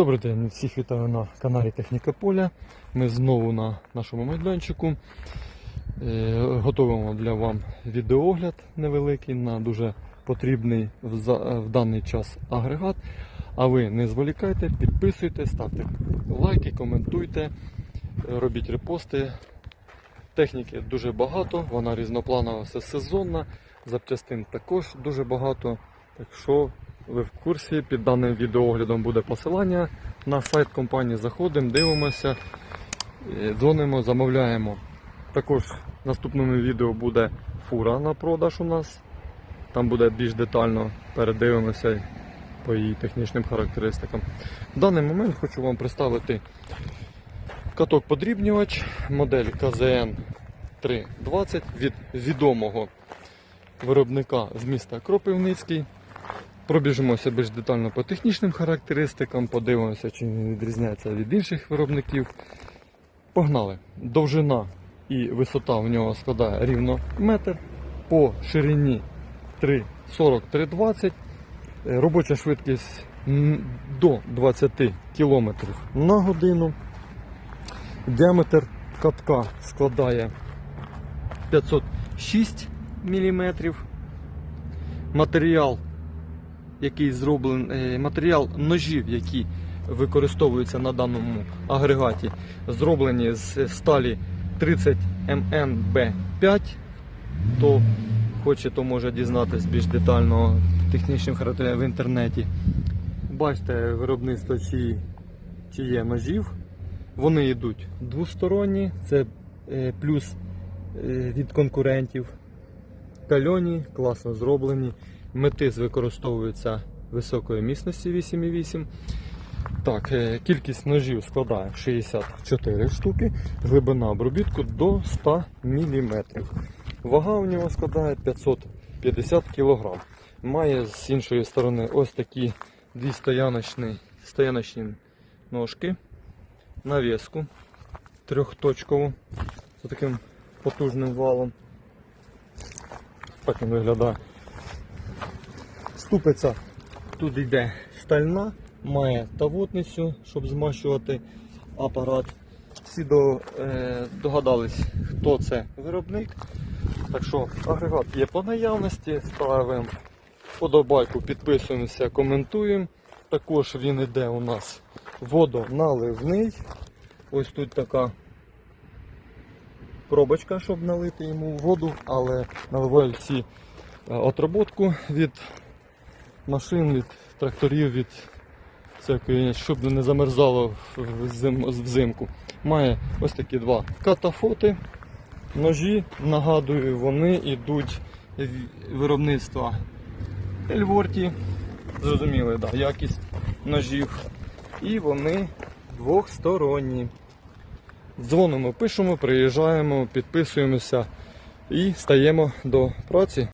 Добрий день, всіх вітаю на каналі Техніка Поля. Ми знову на нашому майданчику. Е, Готуємо для вам відеогляд невеликий на дуже потрібний в, даний час агрегат. А ви не зволікайте, підписуйте, ставте лайки, коментуйте, е, робіть репости. Техніки дуже багато, вона різнопланова, все сезонна, запчастин також дуже багато. Так що ви в курсі, під даним відеооглядом буде посилання на сайт компанії. Заходимо, дивимося, е, дзвонимо, замовляємо. Також в наступному відео буде фура на продаж у нас. Там буде більш детально передивимося по її технічним характеристикам. В даний момент хочу вам представити каток подрібнювач модель КЗН 320 від відомого виробника з міста Кропивницький. Пробіжимося більш детально по технічним характеристикам, подивимося, чи він відрізняється від інших виробників. Погнали. Довжина і висота в нього складає рівно метр. По ширині 3,40-3,20. Е, Робоча швидкість до 20 км на годину. Діаметр катка складає 506 мм. Матеріал який зроблений, матеріал ножів, які використовуються на даному агрегаті, зроблені з сталі 30 МНБ5. То хоче, то може дізнатись більш детально технічним характером в інтернеті. Бачите, виробництво чи, чи є ножів. Вони йдуть двосторонні, це е, плюс е, від конкурентів. Кальоні, класно зроблені. Метис використовується високої міцності 8,8. Так, е, кількість ножів складає 64 штуки, глибина обробітку до 100 мм. Вага у нього складає 550 кг. Має з іншої сторони ось такі дві стояночні, стояночні ножки, навіску трьохточкову з таким потужним валом. Так він виглядає. Ступиця тут йде стальна, має тавотницю, щоб змащувати апарат. Всі е, догадались, хто це виробник. Так що агрегат є по наявності, ставимо подобайку, підписуємося, коментуємо. Також він йде у нас водоналивний. Ось тут така пробочка, щоб налити йому воду, але наливають всі е, отработку від машин, від тракторів, від всякої, щоб не замерзало взимку. Має ось такі два катафоти. Ножі, нагадую, вони йдуть виробництва Ельворті. Зрозуміли, да, якість ножів. І вони двохсторонні. Дзвонимо, пишемо, приїжджаємо, підписуємося і стаємо до праці.